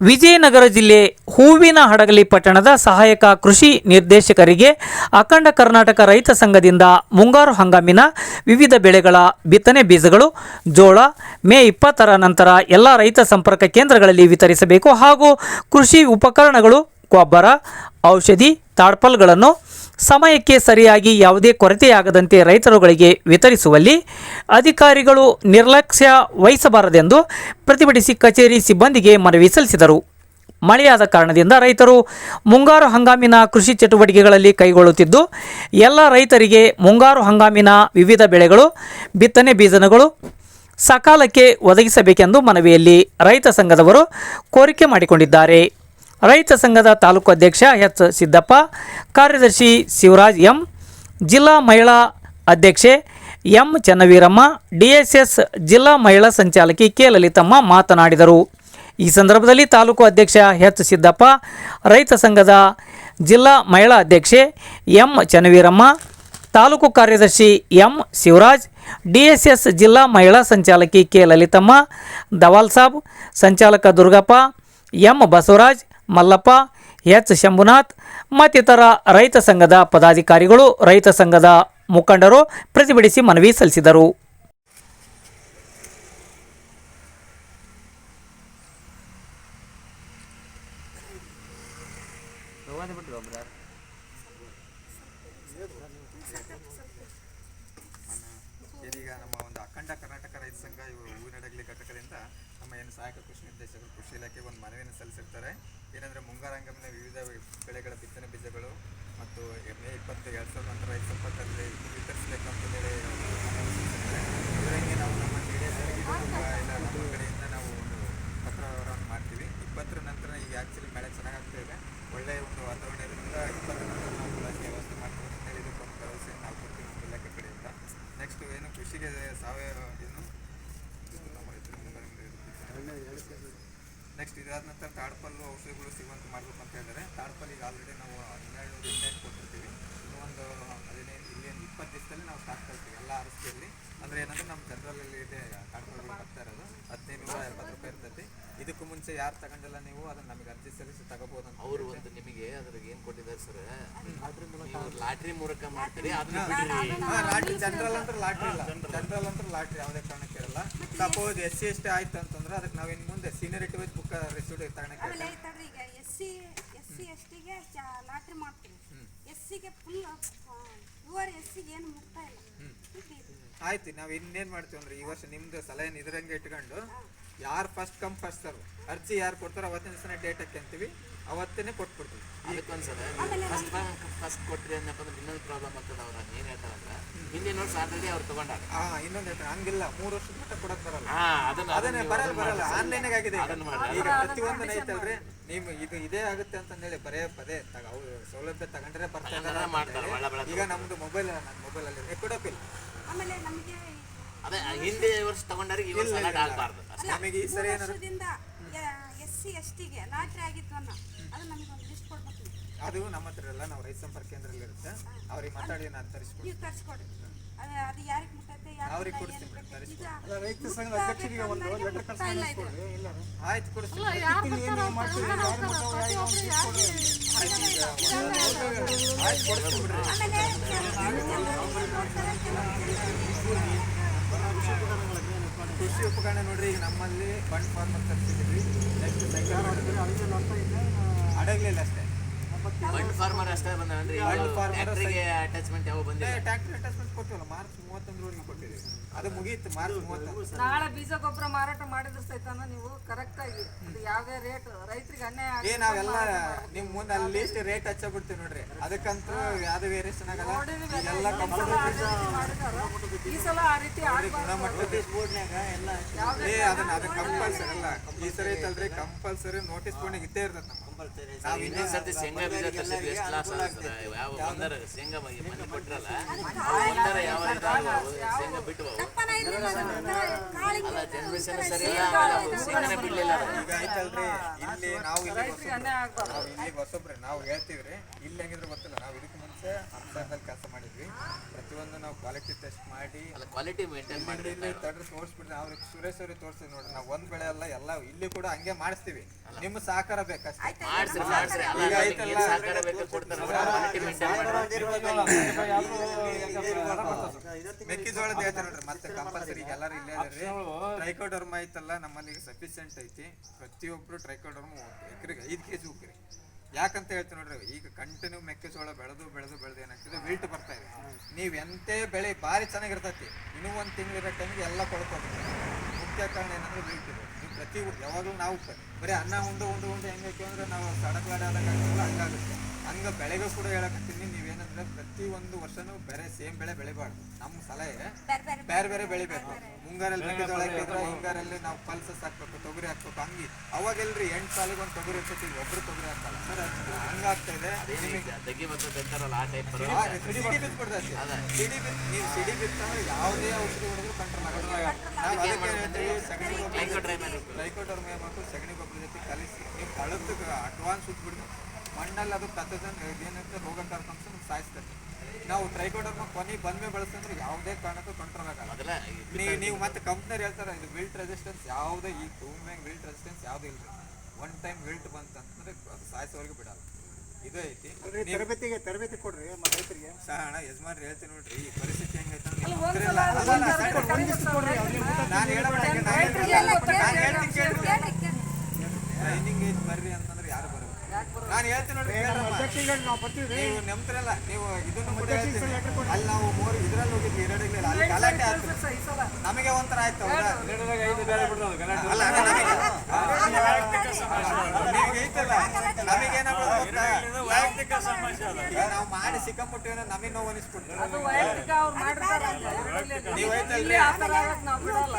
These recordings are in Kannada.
ವಿಜಯನಗರ ಜಿಲ್ಲೆ ಹೂವಿನ ಹಡಗಲಿ ಪಟ್ಟಣದ ಸಹಾಯಕ ಕೃಷಿ ನಿರ್ದೇಶಕರಿಗೆ ಅಖಂಡ ಕರ್ನಾಟಕ ರೈತ ಸಂಘದಿಂದ ಮುಂಗಾರು ಹಂಗಾಮಿನ ವಿವಿಧ ಬೆಳೆಗಳ ಬಿತ್ತನೆ ಬೀಜಗಳು, ಜೋಳ, ಮೇ ಇಪ್ಪತ್ತರ ನಂತರ ಎಲ್ಲ ರೈತ ಸಂಪರ್ಕ ಕೇಂದ್ರಗಳಲ್ಲಿ ವಿತರಿಸಬೇಕು ಹಾಗೂ ಕೃಷಿ ಉಪಕರಣಗಳು, ಗೊಬ್ಬರ, ಔಷಧಿ, ತಾಡ್ಪಲ್ಗಳನ್ನು ಸಮಯಕ್ಕೆ ಸರಿಯಾಗಿ ಯಾವುದೇ ಕೊರತೆಯಾಗದಂತೆ ರೈತರುಗಳಿಗೆ ವಿತರಿಸುವಲ್ಲಿ ಅಧಿಕಾರಿಗಳು ನಿರ್ಲಕ್ಷ್ಯ ವಹಿಸಬಾರದೆಂದು ಪ್ರತಿಭಟಿಸಿ ಕಚೇರಿ ಸಿಬ್ಬಂದಿಗೆ ಮನವಿ ಸಲ್ಲಿಸಿದರು. ಮಳೆಯಾದ ಕಾರಣದಿಂದ ರೈತರು ಮುಂಗಾರು ಹಂಗಾಮಿನ ಕೃಷಿ ಚಟುವಟಿಕೆಗಳಲ್ಲಿ ಕೈಗೊಳ್ಳುತ್ತಿದ್ದು, ಎಲ್ಲ ರೈತರಿಗೆ ಮುಂಗಾರು ಹಂಗಾಮಿನ ವಿವಿಧ ಬೆಳೆಗಳು, ಬಿತ್ತನೆ ಬೀಜನಗಳು ಸಕಾಲಕ್ಕೆ ಒದಗಿಸಬೇಕೆಂದು ಮನವಿಯಲ್ಲಿ ರೈತ ಸಂಘದವರು ಕೋರಿಕೆ ಮಾಡಿಕೊಂಡಿದ್ದಾರೆ. ರೈತ ಸಂಘದ ತಾಲೂಕು ಅಧ್ಯಕ್ಷ ಎಚ್ ಸಿದ್ದಪ್ಪ, ಕಾರ್ಯದರ್ಶಿ ಶಿವರಾಜ್ ಎಂ, ಜಿಲ್ಲಾ ಮಹಿಳಾ ಅಧ್ಯಕ್ಷೆ ಎಂ ಚನ್ನವೀರಮ್ಮ, ಡಿಎಸ್ಎಸ್ ಜಿಲ್ಲಾ ಮಹಿಳಾ ಸಂಚಾಲಕಿ ಕೆ ಲಲಿತಮ್ಮ ಮಾತನಾಡಿದರು. ಈ ಸಂದರ್ಭದಲ್ಲಿ ತಾಲೂಕು ಅಧ್ಯಕ್ಷ ಎಚ್ ಸಿದ್ದಪ್ಪ, ರೈತ ಸಂಘದ ಜಿಲ್ಲಾ ಮಹಿಳಾ ಅಧ್ಯಕ್ಷೆ ಎಂ ಚನ್ನವೀರಮ್ಮ, ತಾಲೂಕು ಕಾರ್ಯದರ್ಶಿ ಎಂ ಶಿವರಾಜ್, ಡಿಎಸ್ಎಸ್ ಜಿಲ್ಲಾ ಮಹಿಳಾ ಸಂಚಾಲಕಿ ಕೆ ಲಲಿತಮ್ಮ ದವಾಲ್ ಸಾಬ್, ಸಂಚಾಲಕ ದುರ್ಗಪ್ಪ, ಎಂ ಬಸವರಾಜ್ ಮಲ್ಲಪ್ಪ, ಎಚ್. ಶಂಭುನಾಥ್ ಮತ್ತಿತರ ರೈತ ಸಂಘದ ಪದಾಧಿಕಾರಿಗಳು, ರೈತ ಸಂಘದ ಮುಖಂಡರು ಪ್ರತಿಭಟಿಸಿ ಮನವಿ ಸಲ್ಲಿಸಿದರು. ಸಹಾಯಕ ಕೃಷಿ ನಿರ್ದೇಶಕರು, ಕೃಷಿ ಇಲಾಖೆಗೆ ಒಂದು ಮನವಿಯನ್ನು ಏನಂದರೆ ಮುಂಗಾರಂಗಮಿನ ವಿವಿಧ ಬೆಳೆಗಳ ಬಿತ್ತನೆ ಬೀಜಗಳು ಮತ್ತು ಮೇ ಇಪ್ಪತ್ತು, ಎರಡು ಸಾವಿರದ ನಂತರ ಐದು ಇಪ್ಪತ್ತರಲ್ಲಿ ವಿತರಿಸಬೇಕು ಅಂತೇಳಿ ಮನವಿ ಸಲ್ಲಿಸಿರ್ತಾರೆ ಇದರಂಗೆ ನಾವು ನಮ್ಮ ಎಲ್ಲ ನಮ್ಮ ಕಡೆಯಿಂದ ನಾವು ಒಂದು ಪತ್ರವನ್ನು ಮಾಡ್ತೀವಿ. ಇಪ್ಪತ್ತರ ನಂತರ ಈಗ ಆ್ಯಕ್ಚುಲಿ ಮಳೆ ಚೆನ್ನಾಗಾಗ್ತಾ ಇದೆ. ಒಳ್ಳೆಯ ಒಂದು ವಾತಾವರಣ ಇರೋದ್ರಿಂದ ಇಪ್ಪತ್ತರ ನಂತರ ನಾವು ಬೆಳಗ್ಗೆ ವ್ಯವಸ್ಥೆ ಮಾಡ್ತೀವಿ ಅಂತ ಹೇಳಿ ಇದಕ್ಕೊಂದು ಭರವಸೆ ನಾವು ಕೊಡ್ತೀವಿ ನಮ್ಮ ಇಲಾಖೆ ಕಡೆಯಿಂದ. ನೆಕ್ಸ್ಟ್ ಏನು ಕೃಷಿಗೆ ಸಾವಯವ ಏನು ನೆಕ್ಸ್ಟ್ ಇದಾದ ನಂತರ ತಾಡ್ಪಲ್ಲು ಔಷಧಿಗಳು ಸಿಗುವಂತೆ ಮಾಡಬೇಕು ಅಂತ ಹೇಳಿದರೆ ತಾಡ್ಪಲ್ಲಿಗೆ ಆಲ್ರೆಡಿ ನಾವು ಹನ್ನೆರಡು ಇಂಡೆಂಟ್ ಕೊಟ್ಟಿರ್ತೀವಿ ಇನ್ನು ಒಂದು ಹದಿನೈದು ಇಲ್ಲಿ ಒಂದು ಇಪ್ಪತ್ತು ದಿವಸದಲ್ಲಿ ನಾವು ಸ್ಟಾಕ್ ತರ್ತೀವಿ ಎಲ್ಲ ಆರಸ್ತಿಯಲ್ಲಿ ಅಂದರೆ ಏನಂದ್ರೆ ನಮ್ಮ ಜನರಲಲ್ಲಿ ಇದೆ ತಾಡ್ಪಲ್ಗಳು ಬರ್ತಾ ಇರೋದು ಹದಿನೈದು ನೂರ ಎಪ್ಪತ್ತು ರೂಪಾಯಿ ಇರ್ತೈತಿ ಇದಕ್ಕೂ ಮುಂಚೆ ಯಾರು ತಗೊಂಡಿಲ್ಲ ನೀವು ಅದನ್ನ ನಮಗೆ ಅರ್ಜಿ ಸಲ್ಲಿಸಿ ತಗೋಬಹುದು ಅಂತ ಅವರು ಒಂದು ನಿಮಗೆ ಅದ್ರಾಗ ಏನ್ ಕೊಟ್ಟಿದ್ದಾರೆ ಸರ್? ಲಾಟ್ರಿ ಮೂಲಕ ಮಾಡ್ತೀರಿ ಅದನ್ನ ಬಿಡ್ರಿ. ಹಾ, ಲಾಟ್ರಿ ಜನರಲ್ ಅಂದ್ರೆ ಲಾಟ್ರಿ ಇಲ್ಲ. ಜನರಲ್. ಅಂದ್ರೆ ಲಾಟ್ರಿ ಯಾವುದೇ ಕಾರಣಕ್ಕೆ ಇರಲ್ಲ suppose S C S T ಆಯ್ತು ಅಂತಂದ್ರೆ ಅದಕ್ಕೆ ನಾವು ಇನ್ನು ಮುಂದೆ ಸೀನಿಯರಿಟಿ ವೈಸ್ ಬುಕ್ ರಿಸೀವ್ ತಗೊಳಕ್ಕೆ ಈಗ S C S C S ಟಿಗೆ ಲಾಟ್ರಿ ಮಾಡ್ತೀವಿ. ಎಸ್ ಸಿಗೆ ಫುಲ್ ಯುವರ್ ಎಸ್ ಸಿಗೆ ಏನು ಇಲ್ಲ. ಆಯ್ತು ನಾವು ಇನ್ನೇನ್ ಮಾಡ್ತೀವಿ ಅಂದ್ರೆ ಈ ವರ್ಷ ನಿಮ್ದು ಸಲಹೆ ಇದ್ರಂಗೆ ಇಟ್ಕೊಂಡು ಯಾರು ಫಸ್ಟ್ ಕಮ್ ಫಸ್ಟ್ ಸರ್ ಅರ್ಜಿ ಯಾರು ಕೊಡ್ತಾರೋ ಅವತ್ತಿನ ದಿವಸನೇ ಡೇಟ್ ಹಾಕ್ಯಂತೀವಿ. ಅವತ್ತೇ ಕೊಟ್ಬಿಡ್ತೀವಿ. ಅದಕ್ಕೊಂದ್ಸಲ ಫಸ್ಟ್ ಫಸ್ಟ್ ಕೊಟ್ರಿ ಏನಪ್ಪ ಅಂದ್ರೆ ಇನ್ನೊಂದು ಪ್ರಾಬ್ಲಮ್ ಆಗ್ತದೆ ಅವ್ರ. ಏನ್ ಹೇಳ್ತಾರಂದ್ರೆ ಹಿಂದಿನ ವರ್ಷ ಆಲ್ರೆಡಿ ಅವ್ರು ತಗೊಂಡಾರ ಆ ಇನ್ನೊಂದು ಹೇಳ್ತಾರೆ. ಹಂಗಿಲ್ಲ ಮೂರು ವರ್ಷದ ಮಟ್ಟ ಕೊಡಕ್ ಬರಲ್ಲ. ಹಾ ಅದನ್ನ ಅದನ್ನೇ ಬರಲ್ಲ ಬರಲ್ಲ. ಆನ್ಲೈನ್ ಆಗಿದೆ ಈಗ. ಅದನ್ನ ಮಾಡಿ. ಈಗ ಪ್ರತಿಯೊಂದು ಐತಲ್ರಿ ನೀವು ಇದು ಇದೇ ಆಗುತ್ತೆ ಅಂತಂದೇಳಿ ಬರೇ ಪದೇ ತಗ ಅವ್ರು ಸೌಲಭ್ಯ ತಗೊಂಡ್ರೆ ಬರ್ತಾ ಮಾಡ್ತಾರೆ, ಒಳ್ಳೆ ಅಂತಂದೇಳಿ. ಈಗ ನಮ್ದು ಮೊಬೈಲ್ ನನ್ನ ಮೊಬೈಲ್ ಅಲ್ಲಿ ಕೊಡೋಪಿಲ್ಲ ಆಮೇಲೆ ನಮಗೆ ಅದೇ ಹಿಂದೆ ವರ್ಷ ತಗೊಂಡಾರಿಗೆ ಈ ವರ್ಷ ಅಲಾಟ್ ಆಗಬಾರ್ದು. ನಮಗೆ ಈ ಸರಿ ಏನಾದ್ರು ವರ್ಷದಿಂದ ಎಸ್ ಸಿ ಎಸ್ ಟಿಗೆ ಲಾಟ್ರಿ ಆಗಿತ್ತು ಅನ್ನೋ. ಅದು ನಮಗೆ ಒಂದು ಲಿಸ್ಟ್ ಕೊಡ್ಬೇಕು ಅದು ನಮ್ಮ ಹತ್ರ ಇಲ್ಲ ನಾವು ರೈತ ಸಂಪರ್ಕ ಕೇಂದ್ರದಲ್ಲಿ ಇರುತ್ತೆ. ಅವ್ರಿಗೆ ಮಾತಾಡಿ ನಾನು ತರಿಸ್ಕೊಡ್ತೀನಿ. ನೀವು ತರಿಸ್ಕೊಡಿ. ಅದು ಅದು ಯಾರಿಗೆ ಮುಟ್ಟೈತೆ ಅವ್ರಿಗೆ ಕೊಡ್ತೀನಿ ಮೇಡಮ್ ತರಿಸ್ಕೊಡ್ತೀನಿ ರೈತ ಸಂಘದ ಅಧ್ಯಕ್ಷರಿಗೆ ಒಂದು ಲೆಟರ್ ಇಲ್ಲ ಇದು. ಆಯ್ತು ಕೊಡಿಸ್ತೀನಿ. ಆಯ್ತು ಕೊಡಿಸ್ತೀನಿ ಬಿಡ್ರಿ. ಆಮೇಲೆ ಕೆಲವ್ರು ಕೊಡ್ತಾರೆ, ಕೆಲವ್ರು ಕೃಷಿ ಉಪಕರಣ ನೋಡ್ರಿ ಈಗ ನಮ್ಮಲ್ಲಿ ಫಂಡ್ ಫಾರ್ಮರ್ ತರಿಸಿದ್ವಿ ನೆಕ್ಸ್ಟ್ ಸೈಕಲ್ ಅಡಗ್ಲಿಲ್ಲ ಅಷ್ಟೇ. ಬಂಡ್ ಫಾರ್ಮರ್ ಅಷ್ಟೇ ಬಂದನ್ರಿ Fund farmer ಟ್ರ್ಯಾಕ್ಟರ್ಗೆ ಅಟ್ಯಾಚ್ಮೆಂಟ್ ಯಾವ ಬಂದಿದೆ ಟ್ಯಾಕ್ಟರ್ ಅಟ್ಯಾಚ್ಮೆಂಟ್ ಕೊಟ್ಟಿವಲ್ಲ ಮಾರ್ಚ್ ಮೂವತ್ತೊಂದರವರೆಗೆ ಕೊಟ್ಟಿದ್ದೀವಿ. ಅದು ಮುಗೀತು ಮಾರ್ಚ್ ಮೂವತ್ತೊಂದು. ನಾಳೆ ಬೀಜ ಗೊಬ್ಬರ ಮಾರಾಟ ಮಾಡಿದ್ರ ನೀವು ಕರೆಕ್ಟ್ ಆಗಿ ಅದು ರೇಟ್ ರೈತರಿಗೆ ಅನ್ಯಾಯ ಏ ಆಗಿ ನಾವೆಲ್ಲ ನಿಮ್ ಮುಂದೆ ಅಲ್ಲಿ ಲಿಸ್ಟ್ ರೇಟ್ ಹಚ್ಚಬಿಡ್ತೀವಿ ನೋಡ್ರಿ. ಅದಕ್ಕಂತೂ ಯಾವ್ದು ವೇರಿಯೇಷನ್ ಆಗಲ್ಲ. ಎಲ್ಲ ಈ ಸಲ ಆ ರೀತಿ. ಎಲ್ಲ ಏ ಅದನ್ನ ಅದು ಕಂಪಲ್ಸರಿ ಅಲ್ಲ. ಈ ಸರಿ ಐತಲ್ರಿ ಕಂಪಲ್ಸರಿ ನೋಟಿಸ್ ಬೋರ್ಡ್ ಇದ್ದೇ ಇರ್ತದೆ ನಾವ್ ಶೇಂಗಾ ಬೀಜ ತರಿಸಿದ್ವಿ ಎಷ್ಟು ಲಾಸ್ ಆಗ್ತದೆ. ಯಾವ ಬಂದರ ಶೇಂಗಾ ಮ- ಮನೆ ಕೊಟ್ರಲ್ಲ ಅವು ಬಂದರ ಯಾವ ರೀತಿ ಆಗುವವು, ಶೇಂಗಾ ಬಿಟ್ಟು ಅಲ್ಲ ಜನರೇಷನ್ ಸರಿ ಬಿಡ್ಲಿಲ್ಲ ಈಗ ಇಲ್ಲಿ ನಾವು ಇಲ್ಲಿ ನಾವು ಹೊಸಬ್ರಿ ನಾವು ಹೇಳ್ತೀವ್ರಿ ಇಲ್ಲಿ ಹೆಂಗಿದ್ರೆ ಗೊತ್ತಿಲ್ಲ ನಾವು ಇದಕ್ಕೆ ಮುಂಚೆ ಹಂಸದಲ್ಲಿ ಕೆಲಸ ಮಾಡಿದ್ವಿ ಪ್ರತಿಯೊಂದು ನಾವು ಕ್ವಾಲಿಟಿ ಟೆಸ್ಟ್ ಮಾಡಿ ಅಲ್ಲ ಕ್ವಾಲಿಟಿ ಮೇಂಟೈನ್ ಮಾಡಿ ತಡ್ರಿ ತೋರಿಸ್ಬಿಡ್ರಿ ಅವ್ರಿಗೆ ಸುರೇಶ್ ಅವ್ರಿಗೆ ತೋರಿಸ್ತೀವಿ ನೋಡ್ರಿ ನಾವು ಒಂದ್ ಬೆಳೆ ಅಲ್ಲ ಎಲ್ಲ ಇಲ್ಲಿ ಕೂಡ ಹಂಗೆ ಮಾಡಿಸ್ತೀವಿ ನಿಮ್ಮ ಸಹಕಾರ ಬೇಕಷ್ಟೇ ಮಾಡ್ಸ್ರಿ ಮಾಡ್ಸ್ರಿ ಅಲ್ಲ ಈಗ ಸಹಕಾರ ಬೇಕು ಕೊಡ್ತಾರೆ ಕ್ವಾಲಿಟಿ ಮೇಂಟೈನ್ ಮಾಡಿ ಮೆಕ್ಕೆಜೋಳದ ಹೇಳ್ತಾರೆ ನೋಡ್ರಿ ಮತ್ತೆ ಕಂಪಲ್ಸರಿ ಈಗ ಎಲ್ಲರೂ ಇಲ್ಲೇ ಅದಾರ್ರಿ ಟ್ರೈಕೋಡರ್ಮ ಐತಲ್ಲ ನಮ್ಮಲ್ಲಿ ಈಗ ಸಫಿಶಿಯಂಟ್ ಐತಿ. ಪ್ರತಿಯೊಬ್ರು ಟ್ರೈಕೋಡರ್ಮ ಎಕರೆಗೆ ಐದು ಕೆ ಜಿ ಉಕ್ರಿ ಯಾಕಂತ ಹೇಳ್ತೀನಿ ನೋಡ್ರಿ ಈಗ ಕಂಟಿನ್ಯೂ ಮೆಕ್ಕೆಜೋಳ ಬೆಳೆದು ಬೆಳೆದು ಬೆಳೆದು ಏನಾಗ್ತದೆ? ವಿಲ್ಟ್ ಬರ್ತಾ ಇದೆ. ನೀವು ಎಂತೆ ಬೆಳೆ ಭಾರಿ ಚೆನ್ನಾಗಿರ್ತೈತಿ ಇನ್ನೂ ಒಂದು ತಿಂಗಳಿರೋ ಟೈಮಿಗೆ ಎಲ್ಲ ಕೊಳ್ಕೋಬೇಕು ಮುಖ್ಯ ಕಾರಣ ಏನಂದ್ರೆ ವಿಲ್ಟ್ ಇದೆ. ನೀವು ಪ್ರತಿ ಯಾವಾಗಲೂ ನಾವು ಬರೀ ಅನ್ನ ಉಂಡು ಉಂಡು ಉಂಡು ಹೆಂಗೈತಿ ಅಂದ್ರೆ ನಾವು ಸಡಕ್ಲಾಡ ಆದಾಗ ಹಂಗಾಗುತ್ತೆ. ಹಂಗ ಬೆಳೆಗೂ ಕೂಡ ಹೇಳಕತ್ತೀನಿ. ನೀವೇನಂದ್ರೆ ಪ್ರತಿ ಒಂದು ವರ್ಷನೂ ಬೇರೆ ಸೇಮ್ ಬೆಳೆ ಬೆಳಿಬಾರ್ದು. ನಮ್ಮ ಸಲಹೆ ಬೇರೆ ಬೇರೆ ಬೆಳಿಬೇಕು. ಮುಂಗಾರಲ್ಲಿ ಮೆಕ್ಕೆಜೋಳ ಹಾಕಿದ್ರೆ ಹಿಂಗಾರಲ್ಲಿ ನಾವು ಪಲ್ಸಸ್ ಹಾಕ್ಬೇಕು ತೊಗರಿ ಹಾಕ್ಬೇಕು. ಹಂಗಿ ಅವಾಗೆಲ್ರಿ ಎಂಟು ಸಾಲಿಗೆ ಒಂದು ತೊಗರಿ ಇರ್ತೈತಿ ಒಬ್ರು ತೊಗರಿ ಹಾಕಲ್ಲ ಹಂಗಾಗ್ತಾ ಇದೆ. ನಿಮಗೆ ದಗ್ಗಿ ಬರ್ತದೆ ಅಂತಾರಲ್ಲ ಆ ಟೈಪ್ ಸಿಡಿ ಬಿತ್ಬಿಡ್ತೈತಿ ಸಿಡಿ ಬಿತ್ ನೀವು ಸಿಡಿ ಬಿತ್ತಂದ್ರೆ ಯಾವುದೇ ಔಷಧಿ ಹೊಡೆದ್ರು ಕಂಟ್ರೋಲ್ ಹೇಳ್ತೀವಿ ಸಗಣಿ ಗೊಬ್ಬರ ಸಗಣಿ ಗೊಬ್ಬರ ಜೊತೆ ಕಲಿಸಿ ನೀವು ಕಳೆದ ಅಡ್ವಾನ್ಸ್ ಉಟ್ಬಿಡ್ಬೇಕು ಮಣ್ಣಲ್ಲಿ ಅದು ಕತ್ತದಂಗೆ ಏನಂತ ರೋಗ ಕರ್ಕೊಂಡ್ಸು ಸಾಯಿಸ್ತದೆ. ನಾವು ಟ್ರೈಕೋಡರ್ಮ ಕೊನೆ ಬಂದ್ಮೇ ಬಳಸ್ತಂದ್ರೆ ಯಾವುದೇ ಕಾರಣಕ್ಕೂ ಕಂಟ್ರೋಲ್ ಆಗಲ್ಲ. ನೀವು ನೀವು ಮತ್ತೆ ಕಂಪ್ನಿಯರ್ ಹೇಳ್ತಾರೆ ಇದು ವಿಲ್ಟ್ ರೆಸಿಸ್ಟೆನ್ಸ್ ಯಾವುದೇ ಈ ಭೂಮಿಯಾಗ ವಿಲ್ಟ್ ರೆಸಿಸ್ಟೆನ್ಸ್ ಯಾವುದೂ ಇಲ್ರಿ. ಒನ್ ಟೈಮ್ ವಿಲ್ಟ್ ಬಂತಂದ್ರೆ ಅದು ಸಾಯಿಸೋವರೆಗೂ ಬಿಡಲ್ಲ. ಇದು ಐತಿ ತರಬೇತಿಗೆ ತರಬೇತಿ ಕೊಡ್ರಿ ರೈತರಿಗೆ. ಸಹಣ ಯಜಮಾನ್ರಿ ಹೇಳ್ತೀನಿ ನೋಡ್ರಿ ಈ ಪರಿಸ್ಥಿತಿ ಹೆಂಗೈತೆ. ನಾನು ಹೇಳ್ತೀನಿ. ಬರ್ರಿ ಬರಲ್ಲ ನಾನು ಹೇಳ್ತೀನಿ ನೋಡಿ. ನಾವು ಬರ್ತೀವಿ ನೀವು ನಂಬ್ತಿರಲ್ಲ ನೀವು ಇದನ್ನು ಕೂಡ ಹೇಳ್ತೀನಿ ಅಲ್ಲಿ ನಾವು ಮೂರು ಇದ್ರಲ್ಲಿ ಹೋಗಿದ್ವಿ ಎರಡಿಗ್ಲಿ ಅಲ್ಲಿ ಗಲಾಟೆ ಆಯ್ತು ನಮಗೆ ಒಂಥರ ಆಯ್ತು ಹೌದಾ ಅಲ್ಲ ಅಲ್ಲ, ನಮಗೆ ನಿಮ್ಗೆ ಐತಲ್ಲ ನಮಗೇನಾಗ್ಬೋದು ಗೊತ್ತಾ ಈಗ ನಾವು ಮಾಡಿ ಸಿಕ್ಕಾಪಟ್ಟೇನೋ ನಮಗೆ ನೋವು ಅನಿಸ್ಬಿಡ್ತು ಅದು ವೈಯಕ್ತಿಕ ಅವ್ರು ಮಾಡಿರ್ತಾರೆ ನೀವು ಐತಲ್ರಿ ಇಲ್ಲಿ ಆ ಥರ ಆಗಕ್ಕೆ ನಾವು ಬಿಡಲ್ಲ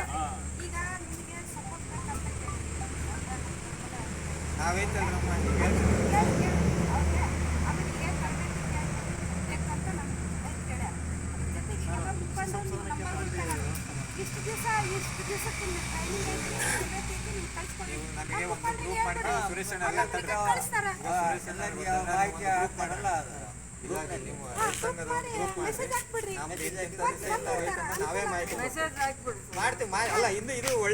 ಈಗ ನಿಮಗೆ ಸಪೋರ್ಟ್ ಬೇಕಂತ ನಾವೈತಲ್ರಿ ನಮ್ಮ ಈಗ ಹೇಳ್ತೀನಿ. ಅವರಿಗೆ ತರಬೇತಿ ಬೇಕಂತ ನಮ್ಗೆ ಕೇಳ್ಯಾರ ಜೊತೆಗೆ ಎಲ್ಲ ಮುಖಂಡರು ನಮ್ಮಲ್ಲಿ ಇರ್ತಾರಲ್ಲ. ಇಷ್ಟು ದಿವಸ ಇಷ್ಟು ದಿವಸಕ್ಕೆ ಟ್ರೈನಿಂಗ್ ಐತಿ ತರಬೇತಿ ಐತಿ ನೀವು ಕಳ್ಸ್ಕೊಡಿ ನೀವು ನಮಗೆ ನಮ್ಮ ಒಂದು ಮುಖಂಡರಿಗೆ ಗ್ರೂಪ್ ಮಾಡ್ಕೊಂಡು ಹೇಳ್ಬಿಡಿ. ಸುರೇಶ್ ಅಣ್ಣ ನಮ್ಮ ಹೇಳ್ತಾರೆ. ಒಬ್ರಿಗೆ ಕಳಿಸ್ತಾರ ಸುರೇಶ್ ಅಣ್ಣ ಮಾಹಿತಿ ಮಾಡಲ್ಲ ಮೆಸೇಜ್ ಹಾಕ್ಬಿಡ್ರಿ. ನಾವೇ ಮಾಡ್ತೀವಿ ಅಲ್ಲ ಇನ್ನು ಇದು ಒಳ್ಳೆ